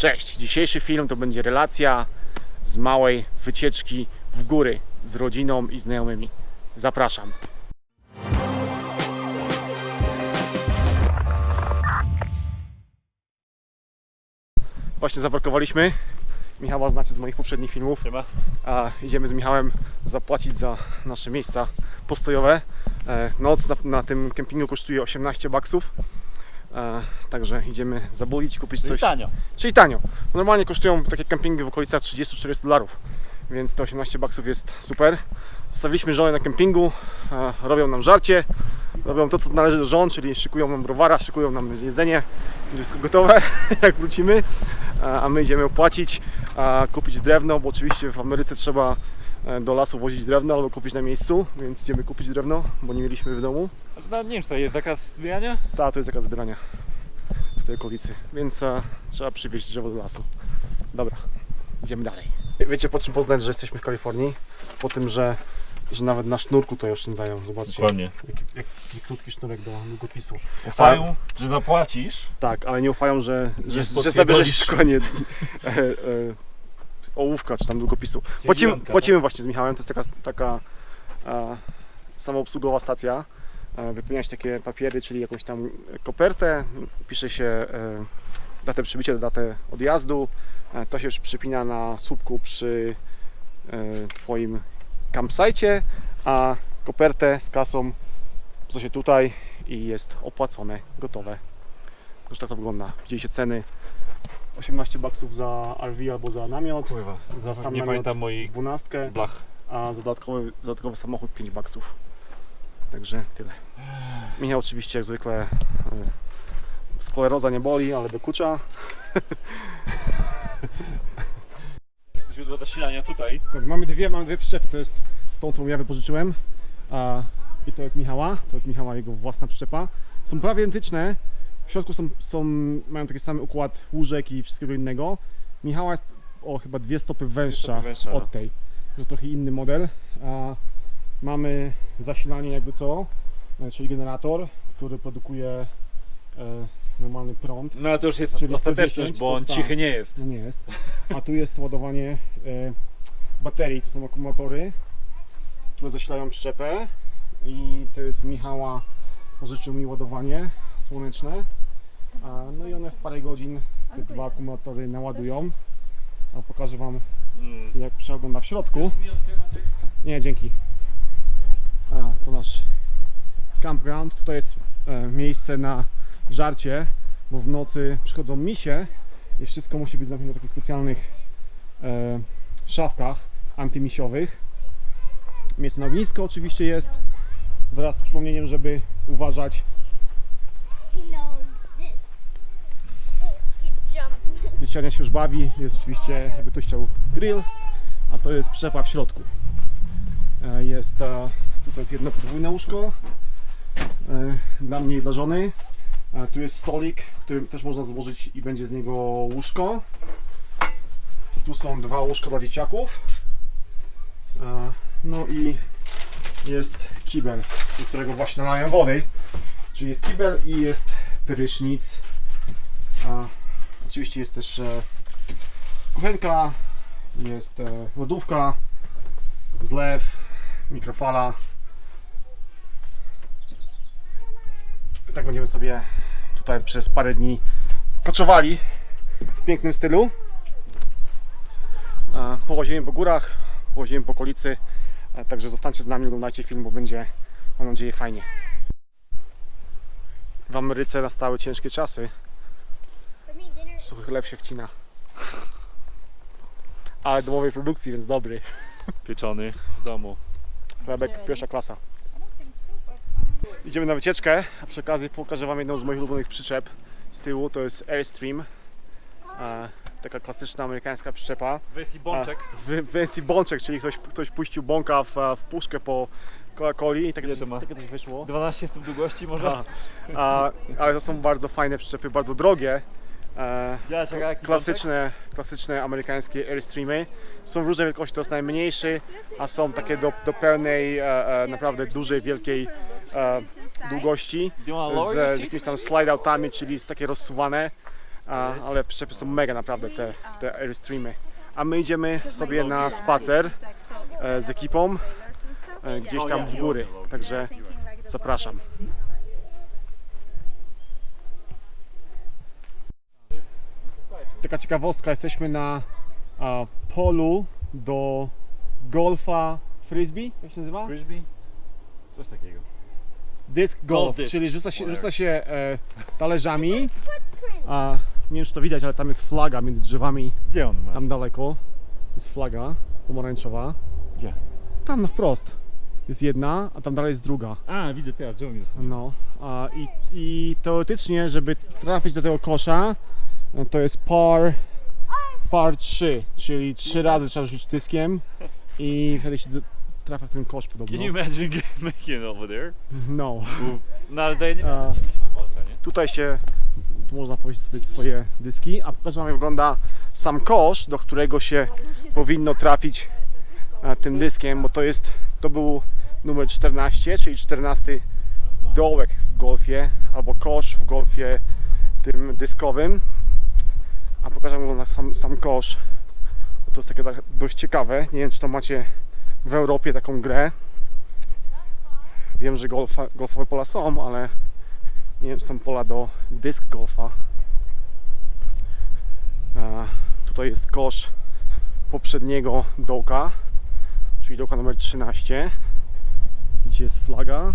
Cześć! Dzisiejszy film to będzie relacja z małej wycieczki w góry z rodziną i znajomymi. Zapraszam. Właśnie zaparkowaliśmy. Michała znacie z moich poprzednich filmów. Siema. A idziemy z Michałem zapłacić za nasze miejsca postojowe. E, Noc na, na tym kempingu kosztuje 18 baksów. E, Także idziemy zabulić, kupić Czyli coś. tanio. Czyli tanio. Normalnie kosztują takie kempingi w okolicach 30-40 dolarów, więc te 18 baksów jest super. Stawiliśmy żonę na kempingu, e, robią nam żarcie, robią to, co należy do żon, czyli szykują nam browara, szykują nam jedzenie, będzie wszystko gotowe, jak wrócimy, E, a my idziemy opłacić, a kupić drewno, bo oczywiście w Ameryce trzeba e, do lasu wozić drewno albo kupić na miejscu, więc idziemy kupić drewno, bo nie mieliśmy w domu. Znaczy, nawet nie wiem, co jest zakaz zbierania? Ta, to jest zakaz zbierania w tej okolicy, więc e, trzeba przywieźć drzewo do lasu. Dobra, idziemy dalej. Wiecie po czym poznać, że jesteśmy w Kalifornii? Po tym, że, że nawet na sznurku to oszczędzają. Zobaczcie, Dokładnie. jaki, jaki krótki sznurek do długopisu. Ufają, że zapłacisz. Tak, ale nie ufają, że, że, że zabierzesz szkolenie e, e, ołówka czy tam długopisu. Płacimy, dziewiątka, płacimy właśnie z Michałem, to jest taka, taka e, samoobsługowa stacja. E, wypełniać takie papiery, czyli jakąś tam kopertę, pisze się e, datę przybycia, datę odjazdu. E, to się już przypina na słupku przy Twoim campsite, a kopertę z kasą co się tutaj i jest opłacone, gotowe. Już tak to wygląda. Widzieliście ceny 18 baksów za RV albo za namiot, Pływa. za sam nie namiot pamiętam moich 12, blach. a za dodatkowy, za dodatkowy samochód 5 baksów. Także tyle. Michał oczywiście jak zwykle e, skleroza nie boli, ale dokucza. Źródło zasilania tutaj. Mamy dwie, mamy dwie przyczepy. To jest tą, którą ja wypożyczyłem. A, I to jest Michała. To jest Michała, jego własna przyczepa. Są prawie identyczne. W środku są, są, mają taki sam układ łóżek i wszystkiego innego. Michała jest o chyba dwie stopy węższa, stopy węższa, no. od tej. To jest trochę inny model. A, mamy zasilanie jakby co, e, czyli generator, który produkuje e, normalny prąd. No ale to już jest Czyli ostateczność, 110 bo on cichy nie jest. No nie jest. A tu jest ładowanie e, baterii, to są akumulatory, które zasilają przyczepę i to jest Michała, pożyczył mi ładowanie słoneczne. No i one w parę godzin te dwa akumulatory naładują. A pokażę Wam Mm. jak przegląda w środku. Nie, dzięki. To nasz campground. Tutaj jest e, miejsce na żarcie, bo w nocy przychodzą misie i wszystko musi być zamknięte w takich specjalnych e, szafkach antymisiowych. Miejsce na ognisko oczywiście jest wraz z przypomnieniem, żeby uważać, dzieciania się już bawi. Jest oczywiście, jakby ktoś chciał, grill, a to jest przepa w środku. E, Jest, e, tutaj jest jedno podwójne łóżko e, dla mnie i dla żony. E, Tu jest stolik, który też można złożyć i będzie z niego łóżko. Tu są dwa łóżka dla dzieciaków. E, No i jest kibel, do którego właśnie nalałem wody. Czyli jest kibel i jest prysznic. Oczywiście jest też kuchenka, jest lodówka, zlew, mikrofala. I tak będziemy sobie tutaj przez parę dni koczowali w pięknym stylu. E, Połazimy po górach, połazimy po okolicy, e, także zostańcie z nami, oglądajcie film, bo będzie, mam nadzieję, fajnie. W Ameryce nastały ciężkie czasy. Suchy chleb się wcina. Ale domowej produkcji, więc dobry. Pieczony w domu. Chlebek pierwsza klasa. Idziemy na wycieczkę, a przy okazji pokażę Wam jedną z moich ulubionych przyczep z tyłu, to jest Airstream. E, taka klasyczna amerykańska przyczepa. Wesley Bączek. W w wersji bączek, czyli ktoś, ktoś puścił bąka w, w puszkę po Coca-Coli i Ile coś- to ma? takie coś wyszło. 12 stóp długości może? A, a, ale to są bardzo fajne przyczepy, bardzo drogie. E, klasyczne, klasyczne amerykańskie Airstreamy. Są w różnej wielkości, to jest najmniejszy, a są takie do, do pełnej, e, e, naprawdę dużej, wielkiej e, długości z, z jakimiś tam slide-outami, czyli z takie rozsuwane. A, ale przyczepy są mega naprawdę te, te Airstreamy. A my idziemy sobie na spacer e, z ekipą e, gdzieś tam w góry. Także zapraszam. Taka ciekawostka, jesteśmy na a, polu do golfa frisbee, jak się nazywa? Frisbee? Coś takiego. Disc golf, disc. czyli rzuca się, rzuca się e, talerzami, a nie wiem czy to widać, ale tam jest flaga między drzewami, Gdzie on ma? tam daleko jest flaga pomarańczowa. Gdzie? Tam na wprost jest jedna, a tam dalej jest druga. A, widzę teraz, drzewo mi No, a, i, i teoretycznie, żeby trafić do tego kosza, no to jest par, par 3, czyli trzy razy trzeba rzucić dyskiem i wtedy się trafia w ten kosz podobno. Can you imagine making it over there? No. No ale daje nie A, po co, nie? tutaj się tu można powiedzieć sobie swoje dyski, a pokażę wam jak wygląda sam kosz, do którego się powinno trafić e, tym dyskiem, bo to jest, to był numer 14, czyli 14 dołek w golfie, albo kosz w golfie tym dyskowym. A pokażę wam wygląda sam, sam kosz. Bo to jest takie tak dość ciekawe. Nie wiem, czy to macie w Europie taką grę. Wiem, że golfa, golfowe pola są, ale nie wiem, czy są pola do dysk golfa. Tutaj jest kosz poprzedniego dołka, czyli dołka numer 13. Gdzie jest flaga.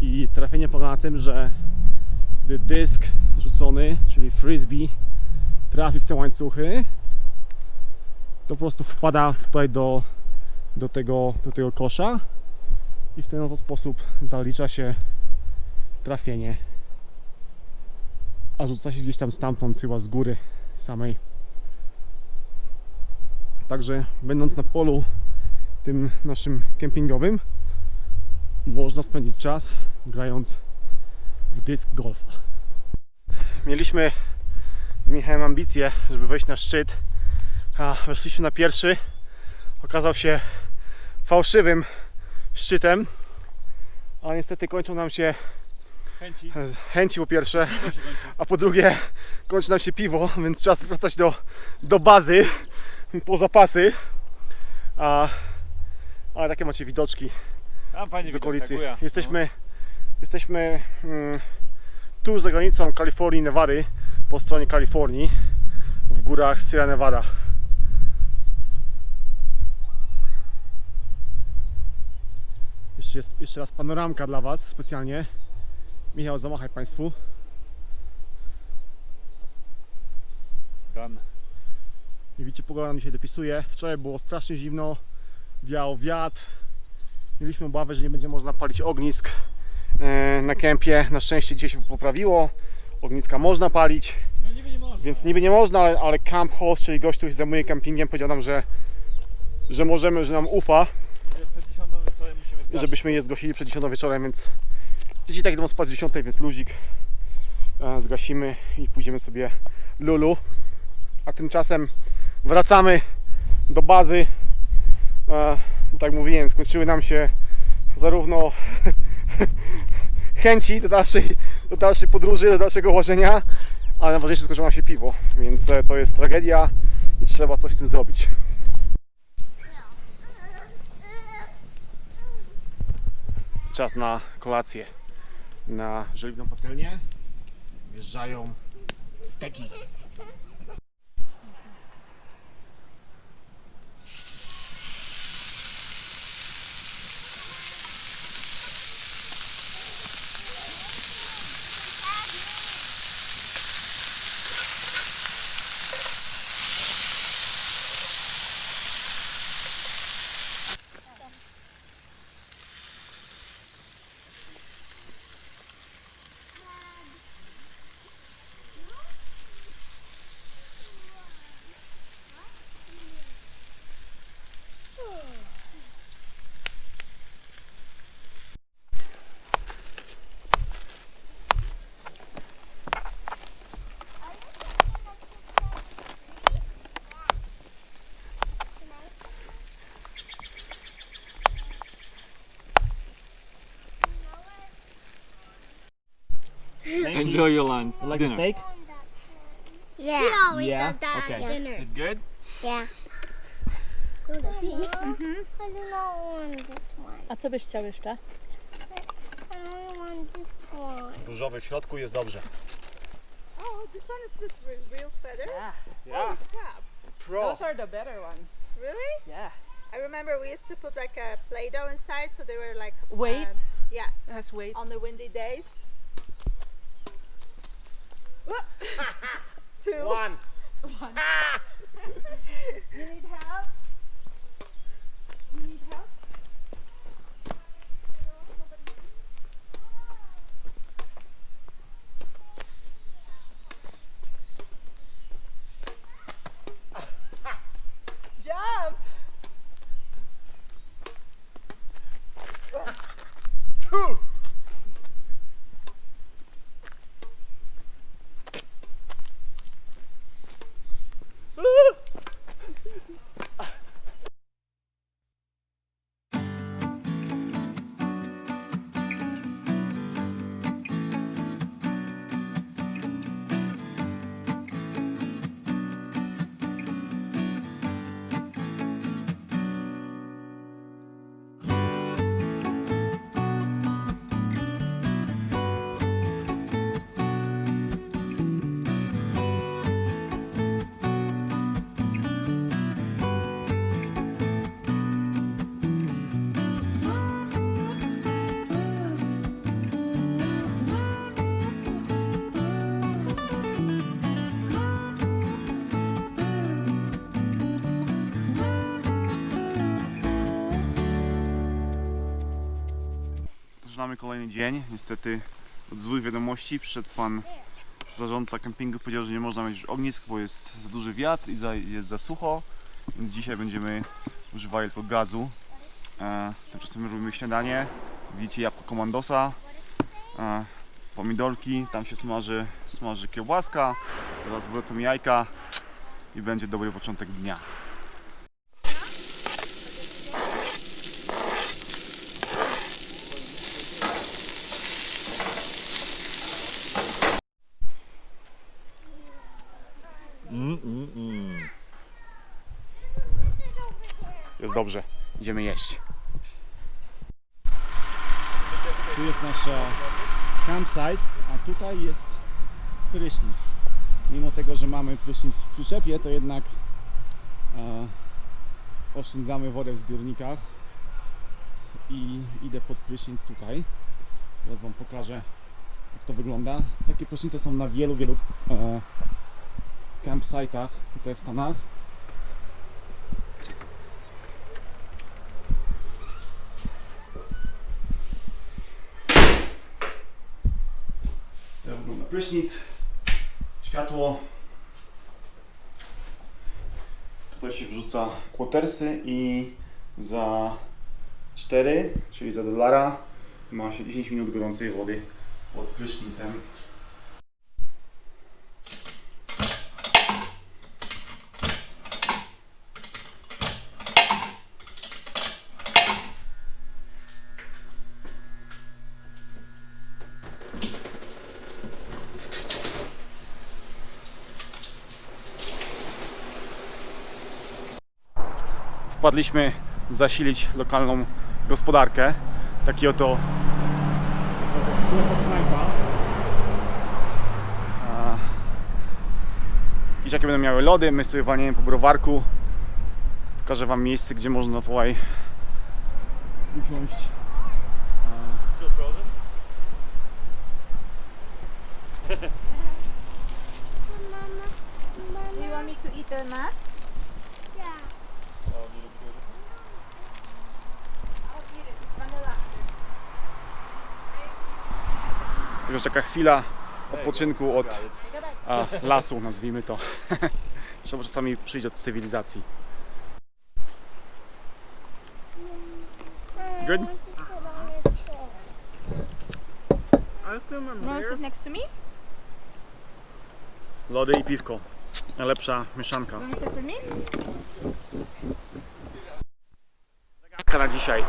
I trafienie polega na tym, że gdy dysk rzucony, czyli frisbee, trafi w te łańcuchy, to po prostu wpada tutaj do, do, tego, do tego kosza i w ten sposób zalicza się trafienie. A rzuca się gdzieś tam stamtąd, chyba z góry samej. Także będąc na polu tym naszym kempingowym, można spędzić czas grając w dysk golfa. Mieliśmy z Michałem ambicje, żeby wejść na szczyt, a weszliśmy na pierwszy. Okazał się fałszywym szczytem, a niestety kończą nam się Chęci. chęci po pierwsze, a po drugie kończy nam się piwo, więc czas wracać do, do bazy po zapasy. A, ale takie macie widoczki z okolicy. Jesteśmy, jesteśmy mm, tuż za granicą Kalifornii Nevady, po stronie Kalifornii, w górach Sierra Nevada. Jeszcze, jest, jeszcze raz panoramka dla Was specjalnie. Michał, zamachaj Państwu. Done. Jak widzicie, pogoda nam dzisiaj dopisuje. Wczoraj było strasznie zimno, wiał wiatr. Mieliśmy obawę, że nie będzie można palić ognisk na kempie. Na szczęście dzisiaj się poprawiło. Ogniska można palić, No niby nie można. więc niby nie można, ale, ale camp host, czyli gość, który się zajmuje campingiem, powiedział nam, że, że możemy, że nam ufa, Przed 10 wieczorem musimy zgasić. żebyśmy je zgasili przed 10 wieczorem, więc dzieci tak idą spać o 10, więc luzik e, zgasimy i pójdziemy sobie lulu. A tymczasem wracamy do bazy. E, tak mówiłem, skończyły nam się zarówno chęci do dalszej, do dalszej podróży, do dalszego łożenia, ale najważniejsze skończyło nam się piwo, więc e, to jest tragedia i trzeba coś z tym zrobić. Czas na kolację. Na żeliwną patelnię wjeżdżają steki. Enjoy your lunch. You like the dinner. steak? Yeah. He always Yeah? does that Okay. at dinner. Is it good? Yeah. Go to see. I do not want this one. A co byś chciał jeszcze? I only want this one. Różowy w środku jest dobrze. Oh, this one is with real feathers? Yeah, Yeah. Crap. Pro. those are the better ones. Really? Yeah. I remember we used to put like a Play-Doh inside so they were like... Weight? um, yeah, It has weight. on the windy days. Two. One. Ah! You need help? Zaczynamy kolejny dzień. Niestety od złych wiadomości przyszedł pan zarządca kempingu. Powiedział, że nie można mieć już ognisk, bo jest za duży wiatr i za, jest za sucho. Więc dzisiaj będziemy używali tylko gazu. E, tymczasem robimy śniadanie. Widzicie jabłko komandosa, e, pomidorki, tam się smaży, smaży kiełbaska, zaraz wrócą jajka i będzie dobry początek dnia. Jest dobrze, idziemy jeść. Tu jest nasz campsite, a tutaj jest prysznic. Mimo tego, że mamy prysznic w przyczepie, to jednak e, oszczędzamy wodę w zbiornikach i idę pod prysznic tutaj. Teraz Wam pokażę jak to wygląda. Takie prysznice są na wielu, wielu e, campsite'ach tutaj w Stanach. Tak wygląda prysznic, światło. Tutaj się wrzuca quartersy i za 4, czyli za dolara, ma się 10 minut gorącej wody pod prysznicem. Wpadliśmy zasilić lokalną gospodarkę. Taki oto, oto sklep knajpa. Dzieciaki będą miały lody, my sobie walniemy po browarku. Pokażę Wam miejsce, gdzie można tutaj usiąść. Still frozen? Mama, Do you want me to eat the mat? Yeah. Oh, need a bit. I'll eat it. It's vanilla. Także taka chwila odpoczynku od a, lasu, nazwijmy to. Trzeba czasami przyjść od cywilizacji. Good? To sit next to me? Lody i piwko. Najlepsza mieszanka. Sit with me? Zagadka na dzisiaj.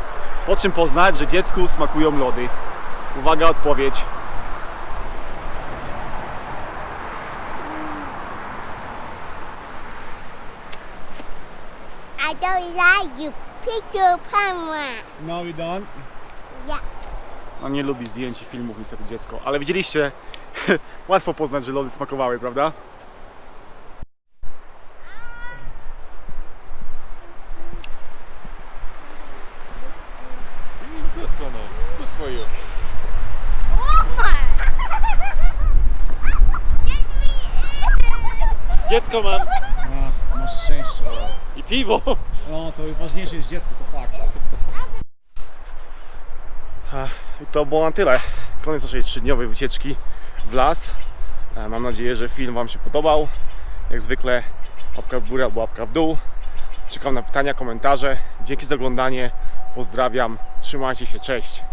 Po czym poznać, że dziecku smakują lody? Uwaga, odpowiedź. I don't like you. Picture camera. No we don't. Yeah. On nie lubi zdjęć i filmów niestety dziecko, ale widzieliście, łatwo poznać, że lody smakowały, prawda? Dziecko mam. A, masz szczęście. I piwo. Ważniejsze jest dziecko, to fakt. I to było na tyle. Koniec naszej trzydniowej wycieczki w las. E, Mam nadzieję, że film Wam się podobał. Jak zwykle łapka w górę albo łapka w dół. Czekam na pytania, komentarze. Dzięki za oglądanie. Pozdrawiam. Trzymajcie się. Cześć.